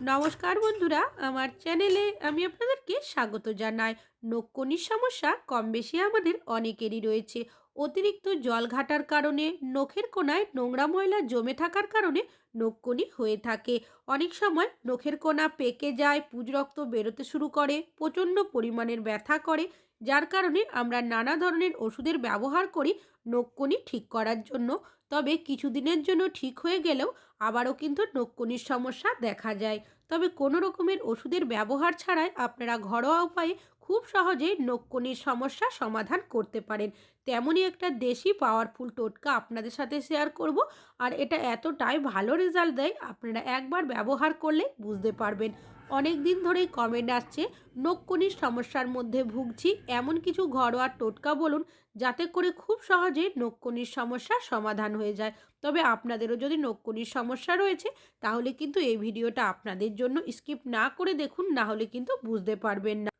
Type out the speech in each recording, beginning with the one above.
নমস্কার বন্ধুরা, আমার চ্যানেলে আমি আপনাদেরকে স্বাগত জানাই। নখকনির সমস্যা কম বেশি আমাদের অনেকেরই রয়েছে। অতিরিক্ত জল ঘাটার কারণে, নখের কোনায় নোংরা ময়লা জমে থাকার কারণে নখকনি হয়ে থাকে। অনেক সময় নখের কোনা পেকে যায় পুজ রক্ত বেরোতে শুরু করে, প্রচণ্ড পরিমাণের ব্যথা করে যার কারণে আমরা নানা ধরনের ওষুধের ব্যবহার করি নখকনি ঠিক করার জন্য। তবে কিছুদিনের জন্য ঠিক হয়ে গেলেও আবারও কিন্তু নখকনির সমস্যা দেখা যায়। তবে কোনো রকমের ওষুধের ব্যবহার ছাড়াই আপনারা ঘরোয়া উপায়ে খুব সহজেই নখকনির সমস্যা সমাধান করতে পারেন। তেমনই একটা দেশি পাওয়ারফুল টোটকা আপনাদের সাথে শেয়ার করব আর এটা এতটাই ভালো রেজাল্ট দেয় আপনারা একবার ব্যবহার করলে বুঝতে পারবেন। অনেক দিন ধরেই কমেন্ট আসছে নখকনির সমস্যার মধ্যে ভুগছি, এমন কিছু ঘরোয়া টোটকা বলুন, যাতে করে খুব সহজে নখকনির সমস্যার সমাধান হয়ে যায়। তবে আপনাদেরও যদি নখকনির সমস্যা রয়েছে, তাহলে কিন্তু এই ভিডিওটা আপনাদের জন্য স্কিপ না করে দেখুন, না হলে কিন্তু বুঝতে পারবেন না।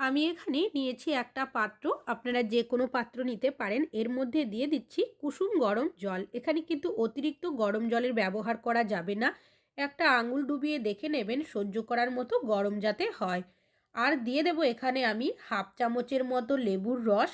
আমি এখানে নিয়েছি একটা পাত্র, আপনারা যে কোনো পাত্র নিতে পারেন, এর মধ্যে দিয়ে দিচ্ছি কুসুম গরম জল। এখানে কিন্তু অতিরিক্ত গরম জলের ব্যবহার করা যাবে না। একটা আঙুল ডুবিয়ে দেখে নেবেন সহ্য করার মতো গরম যাতে হয়। আর দিয়ে দেব এখানে আমি হাফ চামচের মতো লেবুর রস।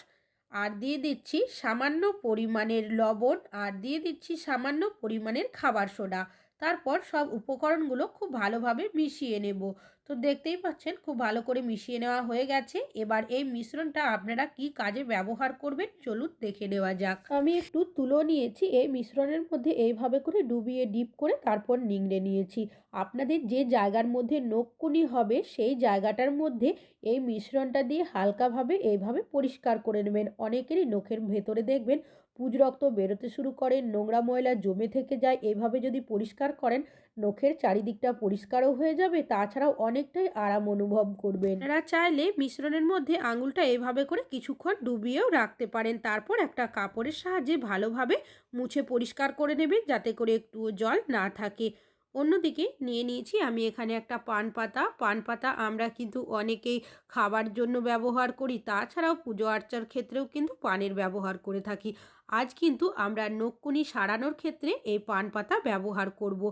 আর দিয়ে দিচ্ছি সামান্য পরিমাণের লবণ। আর দিয়ে দিচ্ছি সামান্য পরিমাণের খাবার সোডা। তারপর সব উপকরণগুলো খুব ভালোভাবে মিশিয়ে নেব। তো দেখতেই পাচ্ছেন খুব ভালো করে মিশিয়ে নেওয়া হয়ে গেছে। এবার এই মিশ্রণটা আপনারা কি কাজে ব্যবহার করবেন চলুন দেখে নেওয়া যাক। আমি একটু তুলো নিয়েছি, এই মিশ্রণের মধ্যে এইভাবে করে ডুবিয়ে ডিপ করে তারপর নিংড়ে নিয়েছি। আপনাদের যে জায়গার মধ্যে নখকুনি হবে সেই জায়গাটার মধ্যে এই মিশ্রণটা দিয়ে হালকাভাবে এইভাবে পরিষ্কার করে নেবেন। অনেকেরই নখের ভেতরে দেখবেন পুজ রক্ত বেরোতে শুরু করে, নোংরা ময়লা জমে থেকে যায়, এভাবে যদি পরিষ্কার করেন, নখের চারিদিকটা পরিষ্কারও হয়ে যাবে, তাছাড়াও অনেকটাই আরাম অনুভব করবেন। এরা চাইলে মিশ্রণের মধ্যে আঙুলটা এভাবে করে কিছুক্ষণ ডুবিয়েও রাখতে পারেন, তারপর একটা কাপড়ের সাহায্যে ভালোভাবে মুছে পরিষ্কার করে নেবেন, যাতে করে একটুও জল না থাকে। অন্যদিকে নিয়ে নিয়েছি আমি এখানে একটা পান পাতা। পান পাতা আমরা কিন্তু অনেকেই খাবার জন্য ব্যবহার করি, তাছাড়াও পুজো আর্চার ক্ষেত্রেও কিন্তু পানের ব্যবহার করে থাকি। আজ কিন্তু আমরা নখকুনি সারানোর ক্ষেত্রে এই পান পাতা ব্যবহার করব।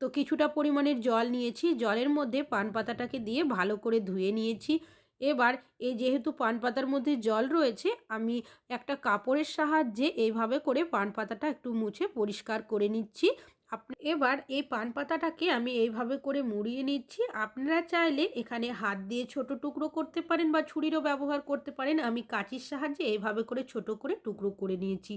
তো কিছুটা পরিমাণের জল নিয়েছি, জলের মধ্যে পান পাতাটাকে দিয়ে ভালো করে ধুয়ে নিয়েছি। এবার এই যেহেতু পান পাতার মধ্যে জল রয়েছে, আমি একটা কাপড়ের সাহায্যে এইভাবে করে পান পাতাটা একটু মুছে পরিষ্কার করে নিচ্ছি। এবার এই পান পাতাটাকে আমি এইভাবে করে মুড়িয়ে নিচ্ছি। আপনারা চাইলে এখানে হাত দিয়ে ছোট টুকরো করতে পারেন বা ছুরিরও ব্যবহার করতে পারেন। আমি কাঁচির সাহায্যে এইভাবে করে ছোট করে টুকরো করে নিয়েছি।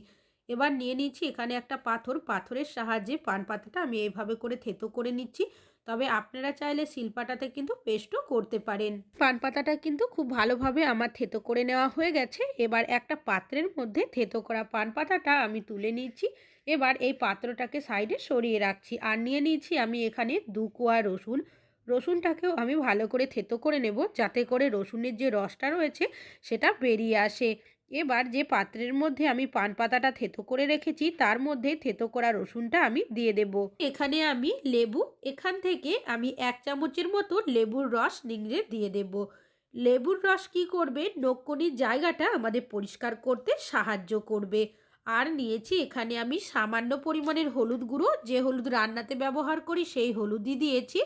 এবার নিয়ে নিচ্ছি এখানে একটা পাথর। পাথরের সাহায্যে পান পাতাটা আমি এইভাবে করে থেতো করে নিচ্ছি। তবে আপনারা চাইলে শিলপাটাতে কিন্তু পেস্টও করতে পারেন। পান পাতাটা কিন্তু খুব ভালোভাবে আমার থেতো করে নেওয়া হয়ে গেছে। এবার একটা পাত্রের মধ্যে থেতো করা পান পাতাটা আমি তুলে নিচ্ছি এবার এই পাত্রটাকে সাইডে সরিয়ে রাখছি। আর নিয়ে নিয়েছি আমি এখানে দু কোয়া রসুন। রসুনটাকেও আমি ভালো করে থেতো করে নেব যাতে করে রসুনের যে রসটা রয়েছে সেটা বেরিয়ে আসে। এবার যে পাত্রের মধ্যে আমি পান পাতাটা থেতো করে রেখেছি, তার মধ্যে থেতো করা রসুনটা আমি দিয়ে দেব। এখানে আমি লেবু, এখান থেকে আমি এক চামচের মতো লেবুর রস নিংড়ে দিয়ে দেব। লেবুর রস কি করবে? নখকনির জায়গাটা আমাদের পরিষ্কার করতে সাহায্য করবে। আর নিয়েছি এখানে আমি সামান্য পরিমাণের হলুদ গুঁড়ো, যে হলুদ রান্নাতে ব্যবহার করি, সেই হলুদই দিয়েছি।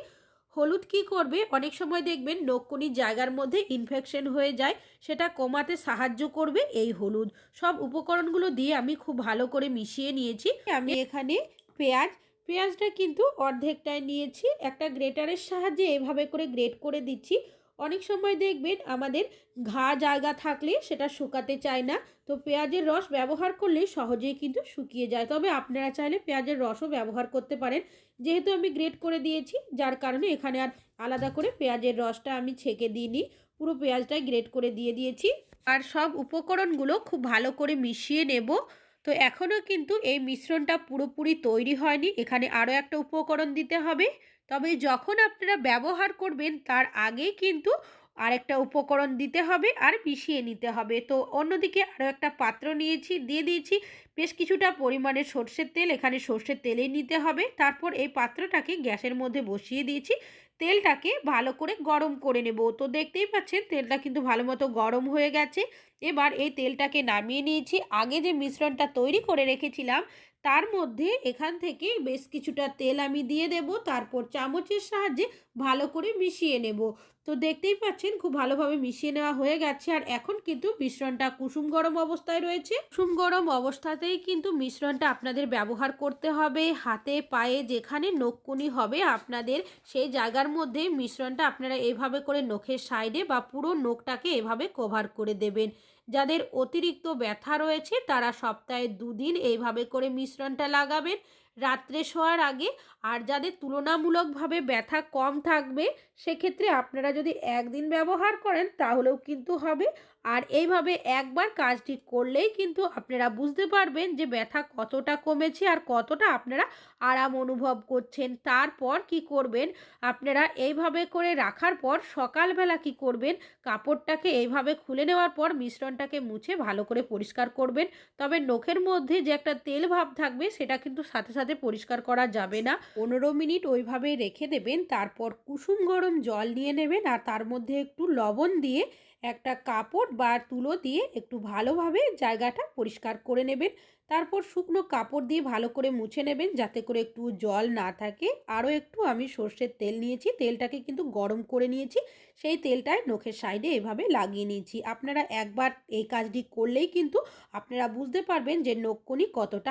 হলুদ কি করবে? অনেক সময় দেখবেন নকুনি জায়গার মধ্যে ইনফেকশন হয়ে যায়, সেটা কমাতে সাহায্য করবে এই হলুদ। সব উপকরণগুলো দিয়ে আমি খুব ভালো করে মিশিয়ে নিয়েছি। আমি এখানে পেঁয়াজ, পেঁয়াজটা কিন্তু অর্ধেকটায় নিয়েছি। একটা গ্রেটারের সাহায্যে এভাবে করে গ্রেট করে দিচ্ছি। অনেক সময় দেখবেন আমাদের ঘা জায়গা থাকলে সেটা শুকাতে চায় না। তো পেঁয়াজের রস ব্যবহার করলে সহজেই কিন্তু শুকিয়ে যায়। তবে আপনারা চাইলে পেঁয়াজের রসও ব্যবহার করতে পারেন। যেহেতু আমি গ্রেট করে দিয়েছি, যার কারণে এখানে আর আলাদা করে পেঁয়াজের রসটা আমি ছেঁকে দিইনি। পুরো পেঁয়াজটাই গ্রেট করে দিয়ে দিয়েছি। আর সব উপকরণগুলো খুব ভালো করে মিশিয়ে নেব। তো এখনও কিন্তু এই মিশ্রণটা পুরোপুরি তৈরি হয়নি। এখানে আরও একটা উপকরণ দিতে হবে। তবে যখন আপনারা ব্যবহার করবেন, তার আগেই কিন্তু আরেকটা উপকরণ দিতে হবে আর মিশিয়ে নিতে হবে। তো অন্যদিকে আরও একটা পাত্র নিয়েছি, দিয়ে দিয়েছি। বেশ কিছুটা পরিমাণে সর্ষের তেল, এখানে সর্ষের তেলেই নিতে হবে। তারপর এই পাত্রটাকে গ্যাসের মধ্যে বসিয়ে দিয়েছি। তেলটাকে ভালো করে গরম করে নেব। তো দেখতেই পাচ্ছেন, তেলটা কিন্তু ভালো মতো গরম হয়ে গেছে। এবার এই তেলটাকে নামিয়ে নিয়েছি। আগে যে মিশ্রণটা তৈরি করে রেখেছিলাম, তার মধ্যে এখান থেকে বেশ কিছুটা তেল আমি দিয়ে দেব। তারপর চামচের সাহায্যে ভালো করে মিশিয়ে নেব। তো দেখতেই পাচ্ছেন, খুব ভালোভাবে মিশিয়ে নেওয়া হয়ে গেছে। আর এখন কিন্তু মিশ্রণটা কুসুম গরম অবস্থায় রয়েছে। কুসুম গরম অবস্থাতেই কিন্তু মিশ্রণটা আপনাদের ব্যবহার করতে হবে। হাতে, পায়ে যেখানে নখকুনি হবে আপনাদের সেই জায়গার মধ্যে মিশ্রণটা আপনারা এভাবে করে নখের সাইডে বা পুরো নখটাকে এভাবে কভার করে দেবেন। যাদের অতিরিক্ত ব্যথা রয়েছে, তারা সপ্তাহে দুদিন এইভাবে করে মিশ্রণটা লাগাবেন রাত্রে শোয়ার আগে। আর যাদের তুলনামূলকভাবে ব্যথা কম থাকবে, সেক্ষেত্রে আপনারা যদি একদিন ব্যবহার করেন, তাহলেও কিন্তু হবে। আর এইভাবে একবার কাজটি করলেই কিন্তু আপনারা বুঝতে পারবেন যে ব্যথা কতটা কমেছে আর কতটা আপনারা আরাম অনুভব করছেন। তারপর কি করবেন? আপনারা এইভাবে করে রাখার পর সকালবেলা কি করবেন? কাপড়টাকে এইভাবে খুলে নেওয়ার পর মিশ্রণটাকে মুছে ভালো করে পরিষ্কার করবেন। তবে নখের মধ্যে যে একটা তেল ভাব থাকবে সেটা কিন্তু সাথে সাথে পরিষ্কার করা যাবে না। পনেরো মিনিট ওইভাবে রেখে দেবেন। তারপর কুসুম গরম জল নিয়ে নেবেন আর তার মধ্যে একটু লবণ দিয়ে একটা কাপড় বা তুলো দিয়ে একটু ভালোভাবে জায়গাটা পরিষ্কার করে নেবেন। তারপর শুকনো কাপড় দিয়ে ভালো করে মুছে নেবেন যাতে করে একটু জল না থাকে। আরও একটু আমি সর্ষের তেল নিয়েছি। তেলটাকে কিন্তু গরম করে নিয়েছি। সেই তেলটায় নখের সাইডে এভাবে লাগিয়ে নিয়েছি। আপনারা একবার এই কাজটি করলেই কিন্তু আপনারা বুঝতে পারবেন যে নখকনি কতটা